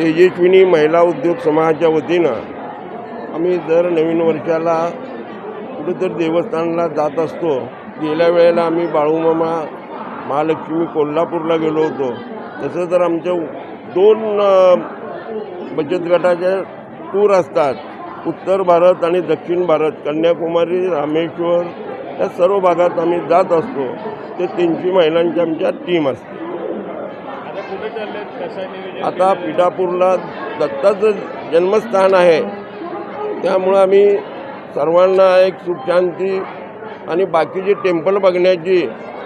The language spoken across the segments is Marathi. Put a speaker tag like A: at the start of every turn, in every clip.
A: तेजस्विनी महिला उद्योग समाजाच्या वतीनं आम्ही दर नवीन वर्षाला कुठेतरी देवस्थानला जात असतो. गेल्या वेळेला आम्ही बाळूमामा महालक्ष्मी कोल्हापूरला गेलो होतो. तसं तर आमच्या दोन बचत गटाच्या टूर असतात. उत्तर भारत आणि दक्षिण भारत कन्याकुमारी रामेश्वर या सर्व भागात आम्ही जात असतो. ते तीनशे महिलांची आमच्या टीम असते.
B: आता
A: पिठापूरला दत्ताचं जन्मस्थान आहे. त्यामुळं आम्ही सर्वांना एक सुखशांती आणि बाकीचे टेम्पल बघण्याची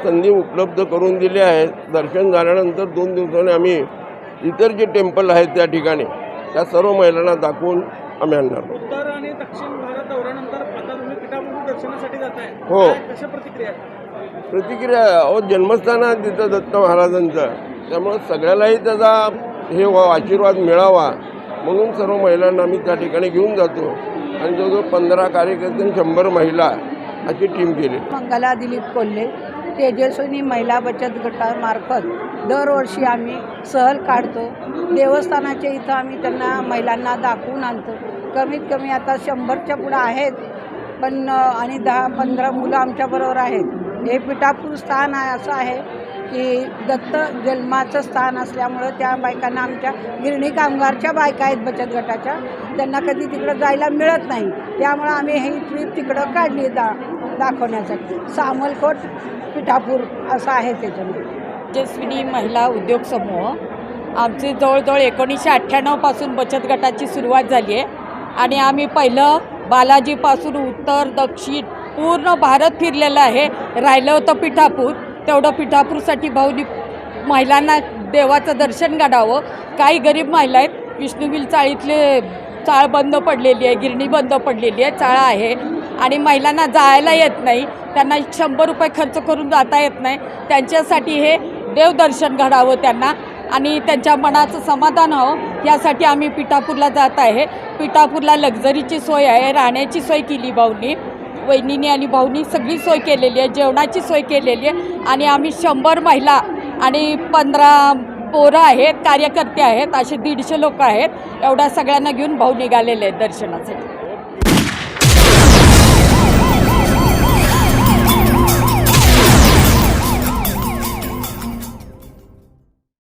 A: संधी उपलब्ध करून दिली आहे. दर्शन झाल्यानंतर दोन दिवसांनी आम्ही इतर जे टेम्पल आहेत त्या ठिकाणी त्या सर्व महिलांना दाखवून आम्ही आणणार.
B: उत्तर आणि दक्षिण भारत दौऱ्यानंतर आता तुम्ही पिठापूर दर्शनासाठी जाताय.
A: हो.
B: प्रतिक्रिया
A: अहो जन्मस्थान आहे तिथं दत्त महाराजांचं. त्यामुळं सगळ्यालाही त्याचा हे आशीर्वाद मिळावा म्हणून सर्व महिलांना आम्ही त्या ठिकाणी घेऊन जातो. आणि जवळजवळ पंधरा कार्यकर्ते शंभर महिला अशी टीम केली.
C: मंगला दिलीप कोल्हे तेजस्विनी महिला बचत गटामार्फत दरवर्षी आम्ही सहल काढतो. देवस्थानाच्या इथं आम्ही त्यांना महिलांना दाखवून आणतो. कमीत कमी आता शंभरच्या पुढं आहेत पण आणि दहा पंधरा मुलं आमच्याबरोबर आहेत. हे पिठापूर स्थान आहे असं आहे. की दत्त जन्माचं स्थान असल्यामुळं त्या बायकांना आमच्या गिरणी कामगारच्या बायका आहेत बचत गटाच्या. त्यांना कधी तिकडं जायला मिळत नाही. त्यामुळं आम्ही ही ट्रीप तिकडं काढली दा दाखवण्यासाठी. सामलकोट पिठापूर असं आहे त्याच्यामध्ये.
D: तेजस्विनी महिला उद्योग समूह. आमची जवळजवळ एकोणीसशे अठ्ठ्याण्णवपासून बचत गटाची सुरुवात झाली आहे. आणि आम्ही पहिलं बालाजीपासून उत्तर दक्षिण पूर्ण भारत फिरलेलं आहे. राहिलं होतं पिठापूर. तेवढं पिठापूरसाठी भाऊनी महिलांना देवाचं दर्शन घडावं. काही गरीब महिला आहेत. विष्णुवील चाळीतले चाळ बंद पडलेली आहे गिरणी बंद पडलेली आहे चाळा आहे. आणि महिलांना जायला येत नाही. त्यांना शंभर रुपये खर्च करून जाता येत नाही. त्यांच्यासाठी हे देवदर्शन घडावं त्यांना. आणि त्यांच्या मनाचं समाधान हवं. यासाठी आम्ही पिठापूरला जात आहे. पिठापूरला लक्झरीची सोय आहे. राहण्याची सोय केली भाऊनी. वहिनीने आणि भाऊनी सगळी सोय केलेली आहे जेवणाची सोय केलेली आहे. आणि आम्ही शंभर महिला आणि पंधरा पोरं आहेत कार्यकर्ते आहेत असे दीडशे लोक आहेत. एवढ्या सगळ्यांना घेऊन भाऊ निघालेले आहेत दर्शनासाठी.